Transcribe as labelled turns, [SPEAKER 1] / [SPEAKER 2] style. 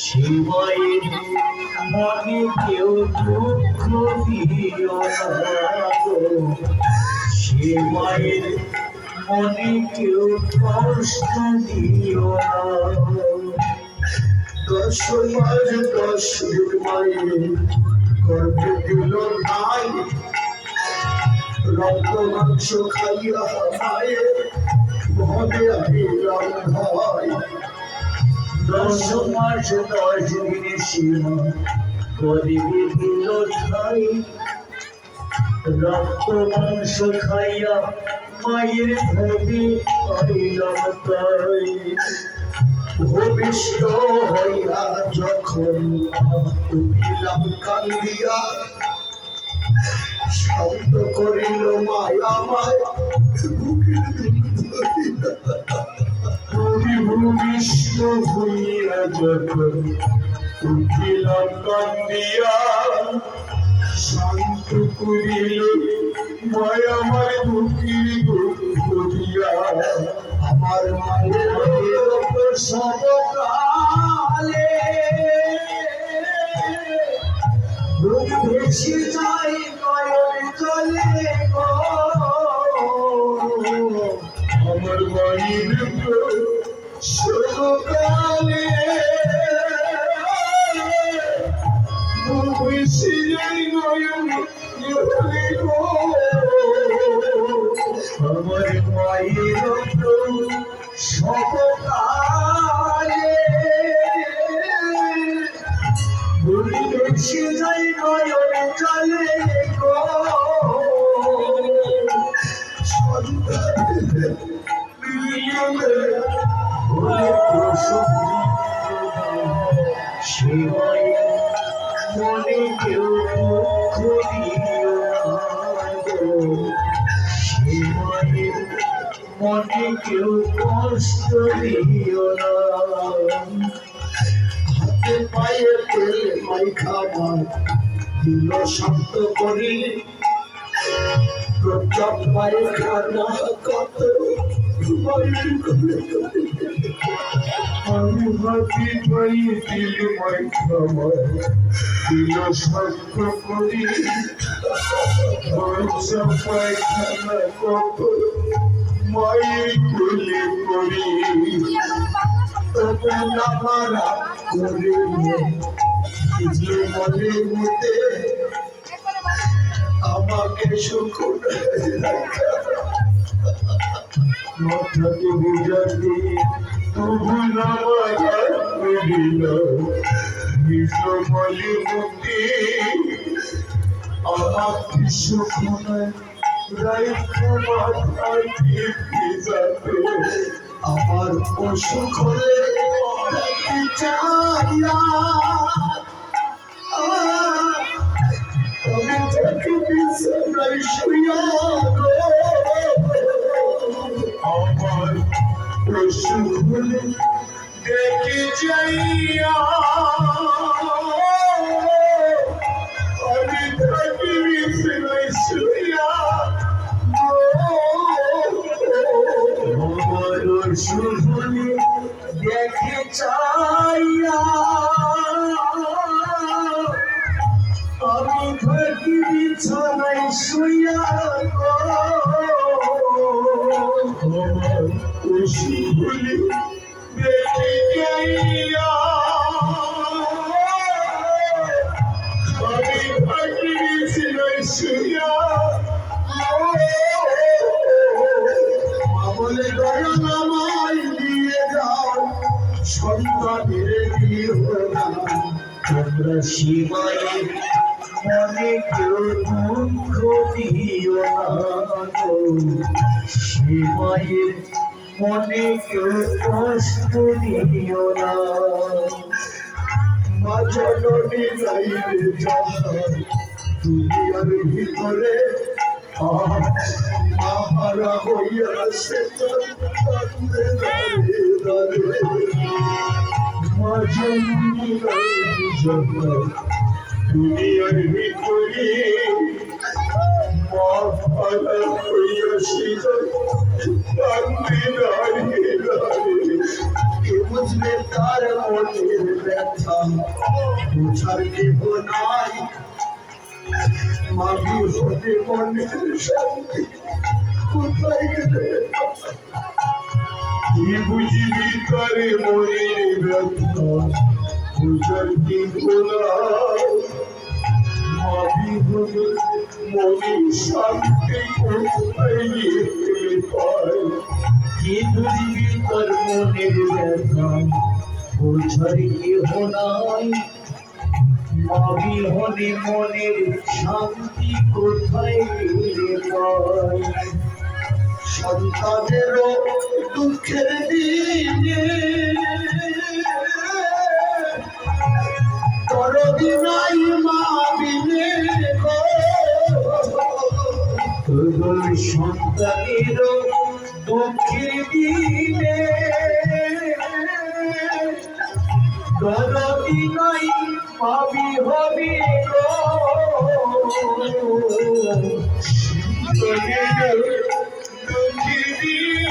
[SPEAKER 1] শিবায়ের মনে কেউ দুঃখ দিও। শিবায়ের মনে কেউ কষ্ট দিও দশ মাস দশ মায়ের গর্ভে দিল নাই রক্ত মাংস খাইয়া মায়ের ভাই। দশ মাস দশ দিনে সীমা গরিবে দিল ঠাই রক্ত মাংস খাইয়া মায়ের ভবে আহিলাম তাই ভূমিষ্ঠ হইয়া যখন উঠিলাম কান্দিয়া শব্দ করিল মায়া মায়। তুমি ভূমিষ্ঠ হইয়া যখন উঠিলাম কান্দিয়া শান্ত করিল মায় বুকের দুধ ধরিয়া। আমার মায়ের সবকালে বুক ভেসে আমার মায়ের আমার মায়ের সবকালে ভুলি ভেসে যায় নয়ন জলে গো সন্তানের মনে কেউ কষ্ট দিও না। হাতে পায়ে তেল মাইখা মার দিল শব্দ করি। আমি হাতি পায়ে দিল শব্দ করি। কত মায়ের কোলে তবে নামারা করে যে মনে মতে আমাকে সুখ মাথাকে বুঝাতে তবু নামারা করিল বিশ্ব বলে মতে আমাকে সুখ রাইখো মাথায় ভিজাতে আমার পশু খোলে দেখতে চাইয়া আমি তাকে বিছানায় শুইয়া আমার পশু খোলে দেখে যাইয়া শুভনে দেখে চাইয়া আমি থাকি বিছানায় শুইয়া শুভনে তোমরা শিবায় মনে কেউ দুঃখ দিও না। শিবায়ের মনে কেউ কষ্ট দিও না মা জননী যাইবে দুনিয়ার ভিতরে আহারা হইয়া সে কান্দে দুনিয়ার ভিতরে
[SPEAKER 2] বুঝবে তার মনের ব্যথা বুঝার কেহ নাই মাগি হতে মনের শান্তি কোথায় গেলে কি বুঝবি তারে মনের ব্যথা বুঝার কেহ নাই মাগি হতে মনের শান্তি কোথায় পায়
[SPEAKER 3] কি বুঝবি তোর মনের ব্যথা বোঝার কেহ নাই মাবি হনে মনের শান্তি কোথায় গেলে পাই
[SPEAKER 2] সন্তানেরও দুঃখের দিনে। দরদি নাই মা বিনে
[SPEAKER 3] সন্তানের দুঃখের দিনে। দরদি নাই পাবি হবি গো।
[SPEAKER 2] see.